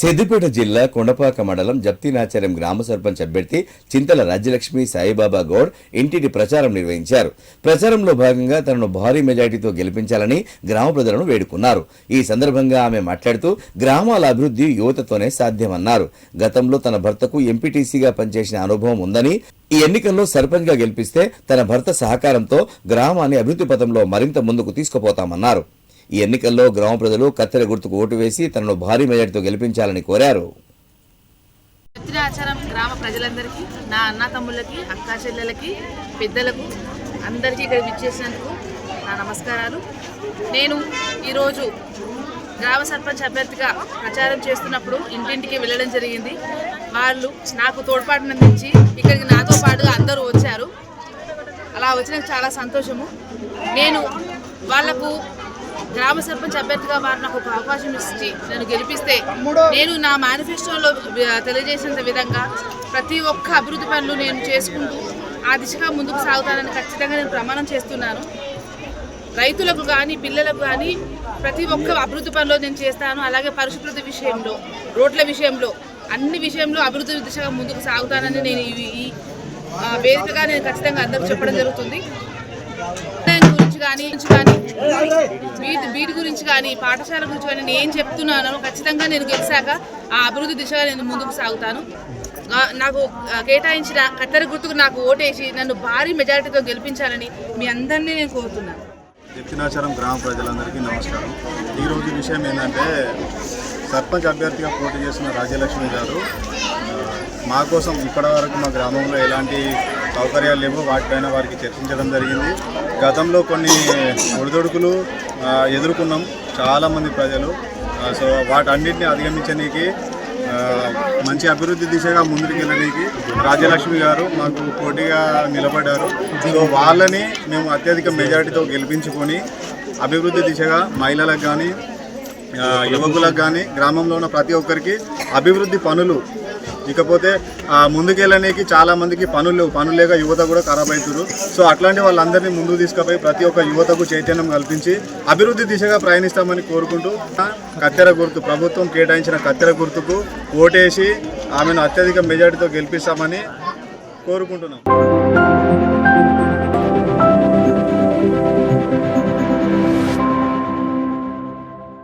సిద్దిపేట జిల్లా కొండపాక మండలం జప్తినాచార్యం గ్రామ సర్పంచ్ అభ్యర్థి చింతల రాజ్యలక్ష్మి సాయిబాబా గౌడ్ ఇంటిటి ప్రచారం నిర్వహించారు. ప్రచారంలో భాగంగా తనను భారీ మెజార్టీతో గెలిపించాలని గ్రామ ప్రజలను వేడుకున్నారు. ఈ సందర్భంగా ఆమె మాట్లాడుతూ గ్రామాల అభివృద్ధి యువతతోనే సాధ్యమన్నారు. గతంలో తన భర్తకు ఎంపీటీసీగా పనిచేసిన అనుభవం ఉందని ఈ ఎన్నికల్లో సర్పంచ్గా గెలిపిస్తే తన భర్త సహకారంతో గ్రామాన్ని అభివృద్ధి పథంలో మరింత ముందుకు తీసుకుపోతామన్నారు. ఈ ఎన్నికల్లో గ్రామ ప్రజలు కత్తెర గుర్తుకు ఓటు వేసి తనను భారీ మెజార్టీతో గెలిపించాలని కోరారు. ఆచారం గ్రామ ప్రజలందరికీ నా అన్న తమ్ముళ్ళకి అక్కా చెల్లెలకి పెద్దలకు అందరికీ ఇక్కడ విచ్చేసినందుకు నా నమస్కారాలు. నేను ఈరోజు గ్రామ సర్పంచ్ అభ్యర్థిగా ప్రచారం చేస్తున్నప్పుడు ఇంటింటికి వెళ్ళడం జరిగింది. వాళ్ళు నాకు తోడ్పాటునందించి ఇక్కడికి నాతో పాటుగా అందరూ వచ్చారు. అలా వచ్చిన చాలా సంతోషము. నేను వాళ్ళకు గ్రామ సర్పంచ్ అభ్యర్థిగా వారు నాకు ఒక అవకాశం ఇచ్చి నన్ను గెలిపిస్తే నేను నా మేనిఫెస్టోలో తెలియజేసినంత విధంగా ప్రతి ఒక్క అభివృద్ధి పనులు నేను చేసుకుంటూ ఆ దిశగా ముందుకు సాగుతానని ఖచ్చితంగా నేను ప్రమాణం చేస్తున్నాను. రైతులకు కానీ పిల్లలకు కానీ ప్రతి ఒక్క అభివృద్ధి పనిలో నేను చేస్తాను. అలాగే పరిశుభ్రత విషయంలో రోడ్ల విషయంలో అన్ని విషయంలో అభివృద్ధి దిశగా ముందుకు సాగుతానని నేను ఈ- వేదికగా నేను ఖచ్చితంగా అందరూ చెప్పడం జరుగుతుంది. కానీ గురించి కానీ వీటి వీటి గురించి కానీ పాఠశాల గురించి కానీ నేను చెప్తున్నాను చెప్తున్నానో ఖచ్చితంగా నేను గెలిచాక ఆ అభివృద్ధి దిశగా నేను ముందుకు సాగుతాను. నాకు కేటాయించిన కత్తెర గుర్తుకు నాకు ఓటేసి నన్ను భారీ మెజారిటీతో గెలిపించాలని మీ అందరినీ నేను కోరుతున్నాను. దక్షిణాచారం గ్రామ ప్రజలందరికీ నమస్కారం. ఈరోజు విషయం ఏంటంటే సర్పంచ్ అభ్యర్థిగా పోటీ చేస్తున్న రాజ్యలక్ష్మి గారు మా కోసం ఇప్పటివరకు మా గ్రామంలో ఎలాంటి సౌకర్యాలు లేవు. వాటిపైన వారికి చర్చించడం జరిగింది. గతంలో కొన్ని ఒడిదొడుకులు ఎదుర్కొన్నాం చాలామంది ప్రజలు. సో వాటన్నిటిని అధిగమించడానికి మంచి అభివృద్ధి దిశగా ముందుకు వెళ్ళడానికి రాజ్యలక్ష్మి గారు మాకు పోటీగా నిలబడ్డారు. సో వాళ్ళని మేము అత్యధిక మెజారిటీతో గెలిపించుకొని అభివృద్ధి దిశగా మహిళలకు కానీ యువకులకు కానీ గ్రామంలో ఉన్న ప్రతి ఒక్కరికి అభివృద్ధి పనులు ఇకపోతే ఆ, ముందుకెళ్ళడానికి చాలా మందికి పనులు లేవు. పనులు లేక యువత కూడా ఖరాబ్ అవుతారు సో అట్లాంటి వాళ్ళందరినీ ముందుకు తీసుకుపోయి ప్రతి ఒక్క యువతకు చైతన్యం కల్పించి అభివృద్ధి దిశగా ప్రయాణిస్తామని కోరుకుంటూ కత్తెర గుర్తు ప్రభుత్వం కేటాయించిన కత్తెర గుర్తుకు ఓటేసి ఆమెను అత్యధిక మెజార్టీతో గెలిపిస్తామని కోరుకుంటున్నాం.